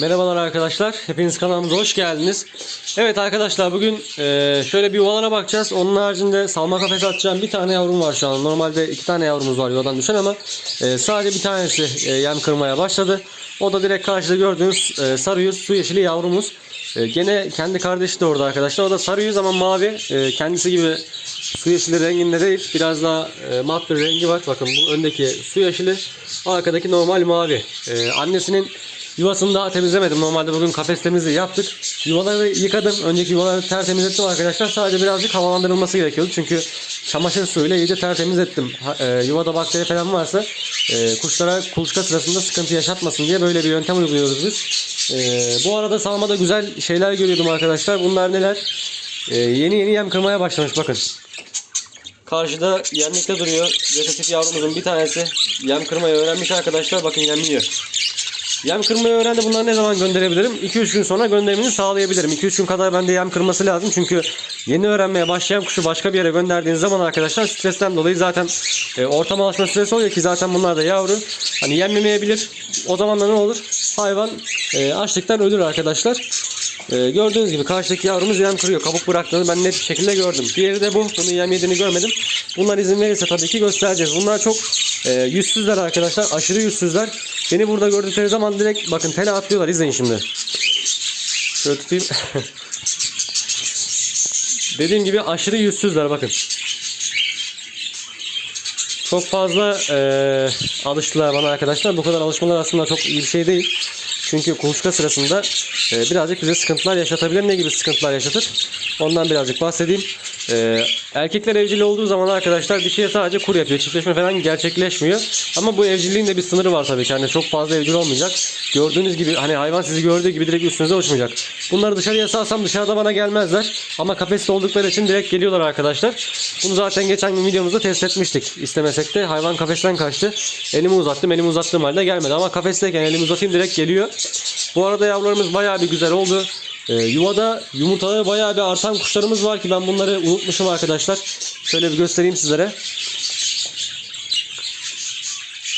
Merhabalar arkadaşlar. Hepiniz kanalımıza hoş geldiniz. Evet arkadaşlar bugün e, şöyle bir yuvalara bakacağız. Onun haricinde salma kafesi atacağım. Bir tane yavrum var şu an. Normalde iki tane yavrumuz var yuvadan düşen ama e, sadece bir tanesi e, yem kırmaya başladı. O da direkt karşıda gördüğünüz sarı yüz su yeşili yavrumuz. Gene kendi kardeşi de orada arkadaşlar. O da sarı yüz ama mavi. Kendisi gibi su yeşili renginde değil. Biraz daha mat bir rengi var. Bakın bu öndeki su yeşili. Arkadaki normal mavi. Annesinin Yuvasını daha temizlemedim. Normalde bugün kafes temizliği yaptık. Yuvaları yıkadım. Önceki yuvaları tertemiz ettim arkadaşlar. Sadece birazcık havalandırılması gerekiyordu. Çünkü çamaşır suyuyla iyice tertemiz ettim. E, yuvada bakteri falan varsa e, kuşlara kuluçka sırasında sıkıntı yaşatmasın diye böyle bir yöntem uyguluyoruz biz. E, bu arada salmada güzel şeyler görüyordum arkadaşlar. Bunlar neler? E, yeni yeni yem kırmaya başlamış bakın. Karşıda yemlikte duruyor. Vegetatif yavrumuzun bir tanesi yem kırmayı öğrenmiş arkadaşlar. Bakın yemliyor. Yem kırmayı öğrendi. Bunları ne zaman gönderebilirim? 2-3 gün sonra gönderimini sağlayabilirim. 2-3 gün kadar bende yem kırması lazım. Çünkü yeni öğrenmeye başlayan kuşu başka bir yere gönderdiğiniz zaman arkadaşlar stresten dolayı zaten e, ortam alışma süresi oluyor ki zaten bunlar da yavru. Hani yenmemeyebilir. O zaman da ne olur? Hayvan e, açlıktan ölür arkadaşlar. E, gördüğünüz gibi karşıdaki yavrumuz yem kırıyor. Kabuk bıraktığını ben net bir şekilde gördüm. Diğeri de bu. Bunu yem yediğini görmedim. Bunlar izin verirse tabii ki göstereceğiz. Bunlar çok e, yüzsüzler arkadaşlar. Aşırı yüzsüzler. Beni burada gördükleri zaman direkt bakın tele atlıyorlar. İzleyin şimdi. Şöyle tutayım. Dediğim gibi aşırı yüzsüzler bakın. Çok fazla e, alıştılar bana arkadaşlar. Bu kadar alışmalar aslında çok iyi bir şey değil. Çünkü kuluçka sırasında e, birazcık bize sıkıntılar yaşatabilir. Ne gibi sıkıntılar yaşatır? Ondan birazcık bahsedeyim. E, erkekler evcil olduğu zaman arkadaşlar dişiye sadece kur yapıyor. Çiftleşme falan gerçekleşmiyor. Ama bu evcilliğin de bir sınırı var tabii ki. Yani çok fazla evcil olmayacak. Gördüğünüz gibi hani hayvan sizi gördüğü gibi direkt üstünüze uçmayacak. Bunları dışarıya salsam dışarıda bana gelmezler. Ama kafeste oldukları için direkt geliyorlar arkadaşlar. Bunu zaten geçen gün videomuzda test etmiştik. İstemesek de hayvan kafesten kaçtı. Elimi uzattım. Elimi uzattığım halde gelmedi. Ama kafesteyken elimi uzatayım direkt geliyor. Bu arada yavrularımız bayağı bir güzel oldu. Ee, yuvada yumurtaları bayağı bir artan kuşlarımız var ki ben bunları unutmuşum arkadaşlar. Şöyle bir göstereyim sizlere.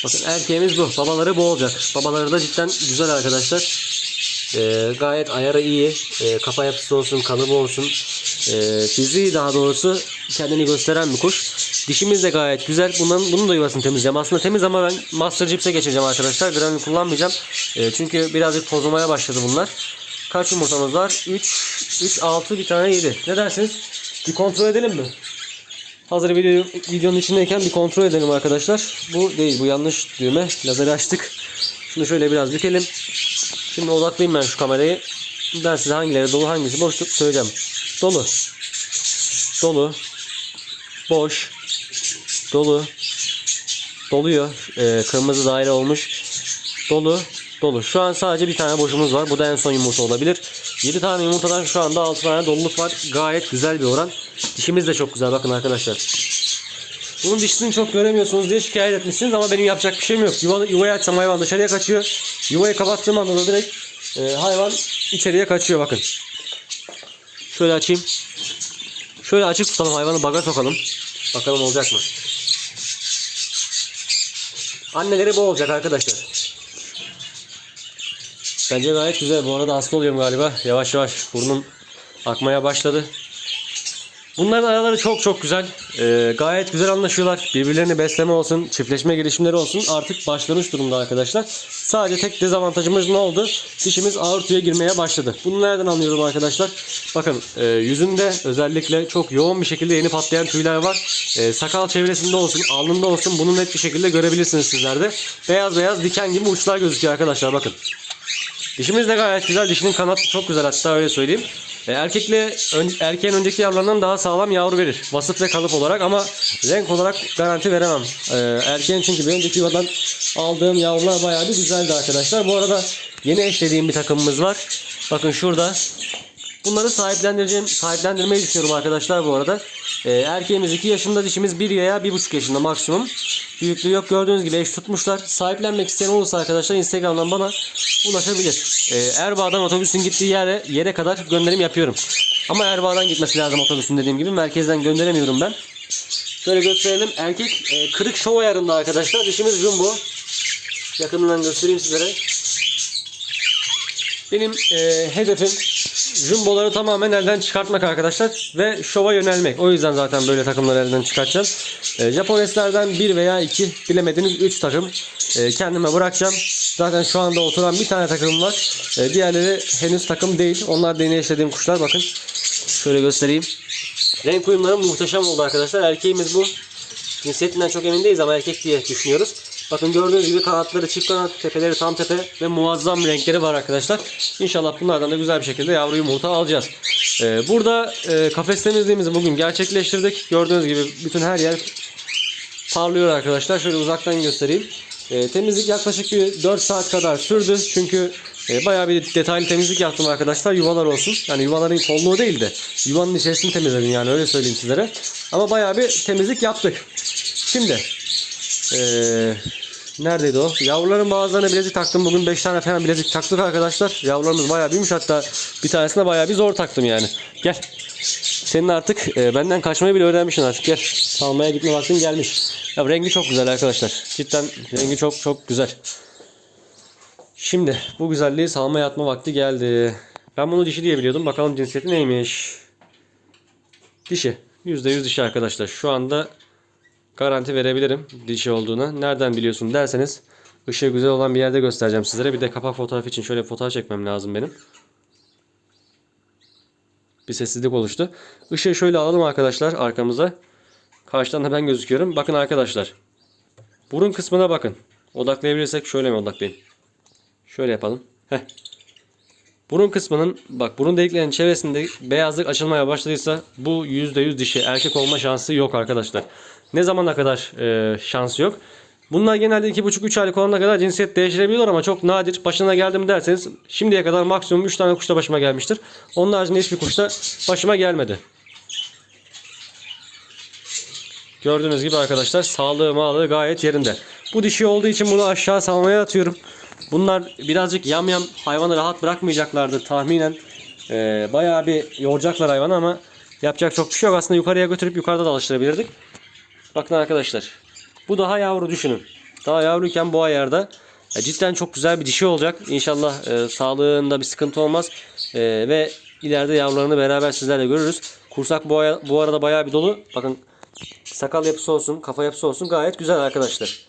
Bakın erkeğimiz bu. Babaları bu olacak. Babaları da cidden güzel arkadaşlar. Ee, gayet ayarı iyi. Ee, kafa yapısı olsun, kalıbı olsun. Fiziği daha doğrusu kendini gösteren bir kuş. Dişimiz de gayet güzel. Bunun, bunun da yuvasını temizleyeceğim. Aslında temiz ama ben Master Gyps'e geçeceğim arkadaşlar. Granül kullanmayacağım. Ee, çünkü birazcık tozlamaya başladı bunlar. Kaç yumurtamız var? 3, 3, 6, bir tane 7. Ne dersiniz? Bir kontrol edelim mi? Hazır video, videonun içindeyken bir kontrol edelim arkadaşlar. Bu değil, bu yanlış düğme. Lazeri açtık. Şunu şöyle biraz bükelim. Şimdi odaklayayım ben şu kamerayı. Ben size hangileri dolu hangisi boş söyleyeceğim. Dolu. Dolu. Boş. Dolu. Doluyor. Ee, kırmızı daire olmuş. Dolu. Dolu. Şu an sadece bir tane boşumuz var. Bu da en son yumurta olabilir. 7 tane yumurtadan şu anda 6 tane doluluk var. Gayet güzel bir oran. Dişimiz de çok güzel. Bakın arkadaşlar. Bunun dişisini çok göremiyorsunuz diye şikayet etmişsiniz ama benim yapacak bir şeyim yok. Yuva, yuvayı açsam hayvan dışarıya kaçıyor. Yuvayı kapattığım anda da direkt e, hayvan içeriye kaçıyor bakın. Şöyle açayım. Şöyle açık tutalım hayvanı baga sokalım. Bakalım olacak mı? Anneleri bu olacak arkadaşlar. Bence gayet güzel. Bu arada hasta oluyorum galiba. Yavaş yavaş burnum akmaya başladı. Bunların araları çok çok güzel. Ee, gayet güzel anlaşıyorlar. Birbirlerini besleme olsun, çiftleşme gelişimleri olsun artık başlamış durumda arkadaşlar. Sadece tek dezavantajımız ne oldu? Dişimiz ağır tüye girmeye başladı. Bunu nereden anlıyorum arkadaşlar? Bakın e, yüzünde özellikle çok yoğun bir şekilde yeni patlayan tüyler var. E, sakal çevresinde olsun, alnında olsun bunu net bir şekilde görebilirsiniz sizler de. Beyaz beyaz diken gibi uçlar gözüküyor arkadaşlar bakın. Dişimiz de gayet güzel. Dişinin kanatı çok güzel hatta öyle söyleyeyim. E, erkekle ön, erkeğin önceki yavrularından daha sağlam yavru verir. Vasıf ve kalıp olarak ama renk olarak garanti veremem. E, erkeğin çünkü bir önceki yuvadan aldığım yavrular bayağı bir güzeldi arkadaşlar. Bu arada yeni eşlediğim bir takımımız var. Bakın şurada. Bunları sahiplendireceğim, sahiplendirmeyi düşünüyorum arkadaşlar bu arada. E, erkeğimiz 2 yaşında, dişimiz 1 veya 1,5 yaşında maksimum. Büyüklüğü yok gördüğünüz gibi eş tutmuşlar. Sahiplenmek isteyen olursa arkadaşlar Instagram'dan bana ulaşabilir. Ee, Erbaa'dan otobüsün gittiği yere yere kadar gönderim yapıyorum. Ama Erbaa'dan gitmesi lazım otobüsün dediğim gibi. Merkezden gönderemiyorum ben. Şöyle gösterelim. Erkek e, kırık şov ayarında arkadaşlar. Dişimiz jumbo. Yakından göstereyim sizlere. Benim e, hedefim jumboları tamamen elden çıkartmak arkadaşlar ve şova yönelmek. O yüzden zaten böyle takımları elden çıkartacağım. E, Japoneslerden bir veya iki bilemediniz 3 takım e, kendime bırakacağım. Zaten şu anda oturan bir tane takım var. E, diğerleri henüz takım değil. Onlar deney işlediğim kuşlar bakın. Şöyle göstereyim. Renk uyumları muhteşem oldu arkadaşlar. Erkeğimiz bu. Cinsiyetinden çok emin değiliz ama erkek diye düşünüyoruz. Bakın gördüğünüz gibi kanatları çift kanat, tepeleri tam tepe ve muazzam renkleri var arkadaşlar. İnşallah bunlardan da güzel bir şekilde yavru yumurta alacağız. Ee, burada e, kafes temizliğimizi bugün gerçekleştirdik. Gördüğünüz gibi bütün her yer parlıyor arkadaşlar. Şöyle uzaktan göstereyim. Ee, temizlik yaklaşık bir 4 saat kadar sürdü. Çünkü e, bayağı bir detaylı temizlik yaptım arkadaşlar. Yuvalar olsun. Yani yuvaların solluğu değil de yuvanın içerisini temizledim yani öyle söyleyeyim sizlere. Ama bayağı bir temizlik yaptık. Şimdi ee, neredeydi o? Yavruların bazılarına bilezik taktım. Bugün 5 tane falan bilezik taktık arkadaşlar. Yavrularımız bayağı büyümüş hatta bir tanesine bayağı bir zor taktım yani. Gel. Senin artık e, benden kaçmayı bile öğrenmişsin artık. Gel. Salmaya gitme vaktin gelmiş. Ya rengi çok güzel arkadaşlar. Cidden rengi çok çok güzel. Şimdi bu güzelliği salmaya atma vakti geldi. Ben bunu dişi diye biliyordum. Bakalım cinsiyeti neymiş. Dişi. %100 dişi arkadaşlar. Şu anda garanti verebilirim dişi olduğuna. Nereden biliyorsun derseniz ışığı güzel olan bir yerde göstereceğim sizlere. Bir de kapak fotoğrafı için şöyle fotoğraf çekmem lazım benim. Bir sessizlik oluştu. Işığı şöyle alalım arkadaşlar arkamıza. Karşıdan da ben gözüküyorum. Bakın arkadaşlar. Burun kısmına bakın. Odaklayabilirsek şöyle mi odaklayayım? Şöyle yapalım. Heh. Burun kısmının bak burun deliklerinin çevresinde beyazlık açılmaya başladıysa bu %100 dişi erkek olma şansı yok arkadaşlar. Ne zamana kadar e, şansı yok. Bunlar genelde 2,5-3 aylık olana kadar cinsiyet değiştirebiliyorlar ama çok nadir. Başına geldi mi derseniz şimdiye kadar maksimum 3 tane kuşta başıma gelmiştir. Onun haricinde hiçbir kuşta başıma gelmedi. Gördüğünüz gibi arkadaşlar sağlığı mağlığı gayet yerinde. Bu dişi olduğu için bunu aşağı salmaya atıyorum. Bunlar birazcık yam yam hayvanı rahat bırakmayacaklardır tahminen. Ee, bayağı bir yoracaklar hayvanı ama yapacak çok bir şey yok. Aslında yukarıya götürüp yukarıda da alıştırabilirdik. Bakın arkadaşlar. Bu daha yavru düşünün. Daha yavruyken bu ayarda ya cidden çok güzel bir dişi olacak. İnşallah e, sağlığında bir sıkıntı olmaz. E, ve ileride yavrularını beraber sizlerle görürüz. Kursak bu, aya- bu arada bayağı bir dolu. Bakın sakal yapısı olsun, kafa yapısı olsun gayet güzel arkadaşlar.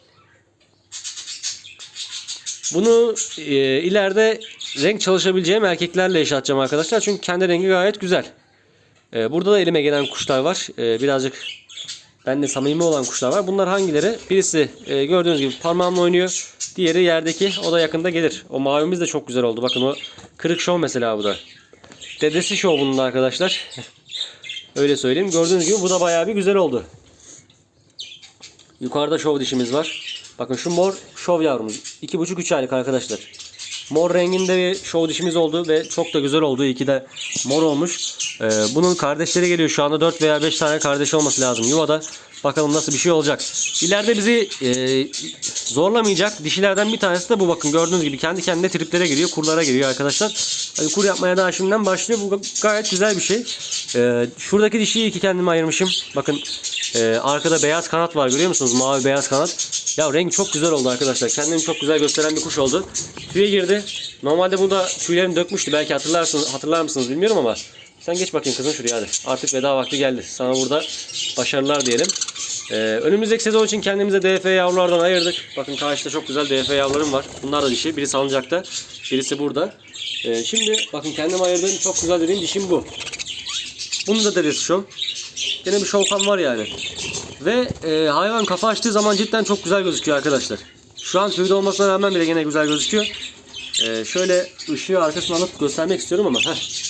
Bunu e, ileride renk çalışabileceğim erkeklerle yaşatacağım arkadaşlar. Çünkü kendi rengi gayet güzel. E, burada da elime gelen kuşlar var. E, birazcık bende samimi olan kuşlar var. Bunlar hangileri? Birisi e, gördüğünüz gibi parmağımla oynuyor. Diğeri yerdeki. O da yakında gelir. O mavimiz de çok güzel oldu. Bakın o kırık şov mesela bu da. Dedesi şov bunun da arkadaşlar. Öyle söyleyeyim. Gördüğünüz gibi bu da bayağı bir güzel oldu. Yukarıda şov dişimiz var. Bakın şu mor şov yavrumuz. 2,5-3 aylık arkadaşlar. Mor renginde bir şov dişimiz oldu ve çok da güzel oldu. İki de mor olmuş. Ee, bunun kardeşleri geliyor. Şu anda 4 veya 5 tane kardeşi olması lazım yuvada. Bakalım nasıl bir şey olacak. İleride bizi e, zorlamayacak dişilerden bir tanesi de bu bakın. Gördüğünüz gibi kendi kendine triplere giriyor. Kurlara giriyor arkadaşlar. Hani kur yapmaya daha şimdiden başlıyor. Bu gayet güzel bir şey. Ee, şuradaki dişiyi iki kendime ayırmışım. Bakın e, arkada beyaz kanat var görüyor musunuz? Mavi beyaz kanat. Ya rengi çok güzel oldu arkadaşlar. Kendini çok güzel gösteren bir kuş oldu. Tüye girdi. Normalde bu da tüylerini dökmüştü. Belki hatırlarsınız, hatırlar mısınız bilmiyorum ama sen geç bakayım kızım şuraya hadi. Artık veda vakti geldi. Sana burada başarılar diyelim. Ee, önümüzdeki sezon için kendimize DF yavrulardan ayırdık. Bakın karşıda çok güzel DF yavrularım var. Bunlar da dişi. Biri salıncakta. Birisi burada. Ee, şimdi bakın kendim ayırdığım çok güzel dediğim dişim bu. Bunun da dedesi şu. Gene bir şovkan var yani. Ve e, hayvan kafa açtığı zaman cidden çok güzel gözüküyor arkadaşlar. Şu an tüyde olmasına rağmen bile gene güzel gözüküyor. E, şöyle ışığı arkasına alıp göstermek istiyorum ama. Heh.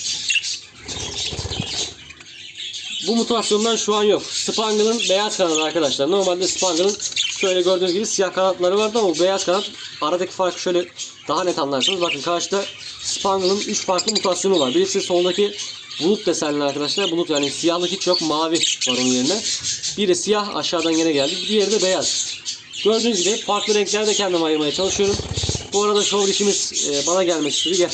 Bu mutasyondan şu an yok. Spangle'ın beyaz kanadı arkadaşlar. Normalde Spangle'ın şöyle gördüğünüz gibi siyah kanatları vardı ama beyaz kanat aradaki farkı şöyle daha net anlarsınız. Bakın karşıda Spangle'ın 3 farklı mutasyonu var. Birisi soldaki bulut desenli arkadaşlar. Bulut yani siyahlık hiç yok. Mavi var onun yerine. Biri siyah aşağıdan yine geldi. Diğeri de beyaz. Gördüğünüz gibi farklı renklerde kendim ayırmaya çalışıyorum. Bu arada şov dişimiz e, bana gelmek istedi. Gel.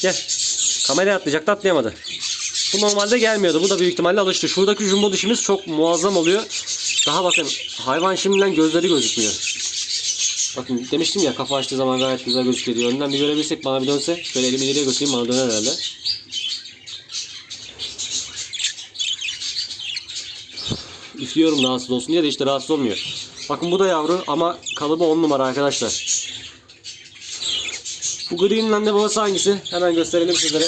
Gel. Kameraya atlayacaktı atlayamadı. Bu normalde gelmiyordu. Bu da büyük ihtimalle alıştı. Şuradaki jumbo dişimiz çok muazzam oluyor. Daha bakın hayvan şimdiden gözleri gözükmüyor. Bakın demiştim ya kafa açtığı zaman gayet güzel gözüküyor diye. Önden bir görebilsek bana bir dönse. Şöyle elimi ileriye götüreyim bana döner herhalde. Üflüyorum rahatsız olsun diye de işte rahatsız olmuyor. Bakın bu da yavru ama kalıbı 10 numara arkadaşlar. Bu anne babası hangisi? Hemen gösterelim sizlere.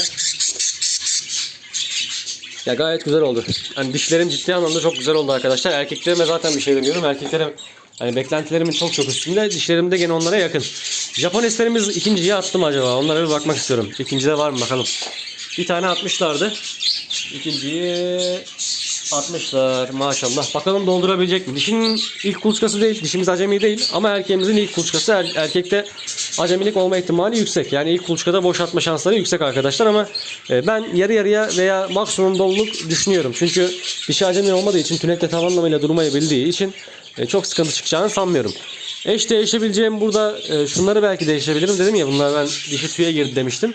Ya gayet güzel oldu. Hani dişlerim ciddi anlamda çok güzel oldu arkadaşlar. Erkeklerime zaten bir şey demiyorum. Erkeklere hani beklentilerimin çok çok üstünde. Dişlerim de gene onlara yakın. Japon eslerimiz ikinciye attı mı acaba? Onlara bir bakmak istiyorum. İkincide var mı bakalım. Bir tane atmışlardı. İkinciyi atmışlar maşallah. Bakalım doldurabilecek mi? Dişinin ilk kuluçkası değil. Dişimiz acemi değil. Ama erkeğimizin ilk kuluçkası er- erkekte acemilik olma ihtimali yüksek. Yani ilk kuluçkada boş atma şansları yüksek arkadaşlar ama e, ben yarı yarıya veya maksimum doluluk düşünüyorum. Çünkü dişi acemi olmadığı için tünekte tam anlamıyla bildiği için e, çok sıkıntı çıkacağını sanmıyorum. Eş değişebileceğim burada e, şunları belki değişebilirim dedim ya bunlar ben dişi tüye girdi demiştim.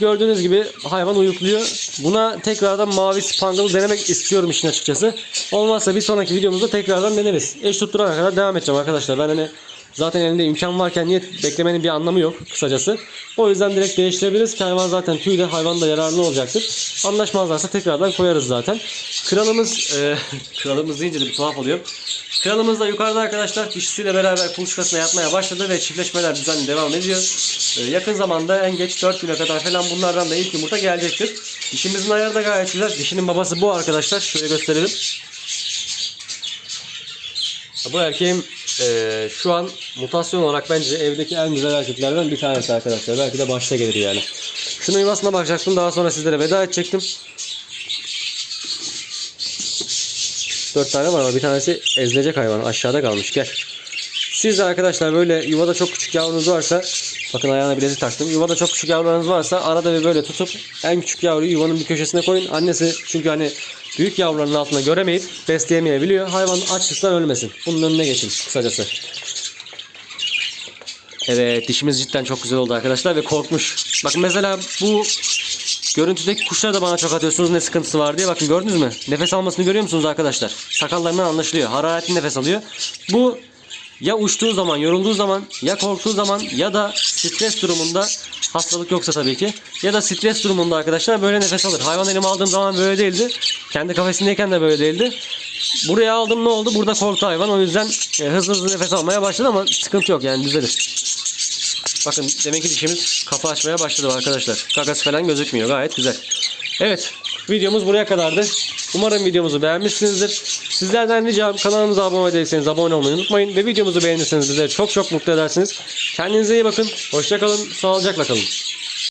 Gördüğünüz gibi hayvan uyukluyor. Buna tekrardan mavi spangalı denemek istiyorum işin açıkçası. Olmazsa bir sonraki videomuzda tekrardan deneriz. Eş tutturana kadar devam edeceğim arkadaşlar. Ben hani zaten elinde imkan varken niye beklemenin bir anlamı yok kısacası. O yüzden direkt değiştirebiliriz ki hayvan zaten tüyle hayvan da yararlı olacaktır. Anlaşmazlarsa tekrardan koyarız zaten. Kralımız, e, kralımız deyince de bir tuhaf oluyor. Kralımız da yukarıda arkadaşlar dişisiyle beraber kuluçkasına yatmaya başladı ve çiftleşmeler düzenli devam ediyor. Ee, yakın zamanda en geç 4 güne kadar falan bunlardan da ilk yumurta gelecektir. Dişimizin ayarı da gayet güzel. Dişinin babası bu arkadaşlar. Şöyle gösterelim. Bu erkeğim e, şu an mutasyon olarak bence evdeki en güzel erkeklerden bir tanesi arkadaşlar. Belki de başta gelir yani. Şunun yuvasına bakacaktım. Daha sonra sizlere veda edecektim. Dört tane var ama bir tanesi ezilecek hayvan. Aşağıda kalmış. Gel. Siz de arkadaşlar böyle yuvada çok küçük yavrunuz varsa bakın ayağına bilezik taktım. Yuvada çok küçük yavrularınız varsa arada bir böyle tutup en küçük yavruyu yuvanın bir köşesine koyun. Annesi çünkü hani büyük yavruların altına göremeyip besleyemeyebiliyor. Hayvan açlıktan ölmesin. Bunun önüne geçin kısacası. Evet dişimiz cidden çok güzel oldu arkadaşlar ve korkmuş. Bakın mesela bu görüntüdeki kuşlar da bana çok atıyorsunuz ne sıkıntısı var diye. Bakın gördünüz mü? Nefes almasını görüyor musunuz arkadaşlar? Sakallarından anlaşılıyor. Hararetli nefes alıyor. Bu ya uçtuğu zaman, yorulduğu zaman, ya korktuğu zaman ya da stres durumunda hastalık yoksa tabii ki ya da stres durumunda arkadaşlar böyle nefes alır. Hayvan elime aldığım zaman böyle değildi. Kendi kafesindeyken de böyle değildi. Buraya aldım ne oldu? Burada korktu hayvan. O yüzden e, hızlı hızlı nefes almaya başladı ama sıkıntı yok yani düzelir. Bakın demek ki dişimiz kafa açmaya başladı arkadaşlar. Kakası falan gözükmüyor. Gayet güzel. Evet. Videomuz buraya kadardı. Umarım videomuzu beğenmişsinizdir. Sizlerden ricam kanalımıza abone değilseniz abone olmayı unutmayın. Ve videomuzu beğenirseniz bizleri çok çok mutlu edersiniz. Kendinize iyi bakın. Hoşçakalın. Sağlıcakla kalın.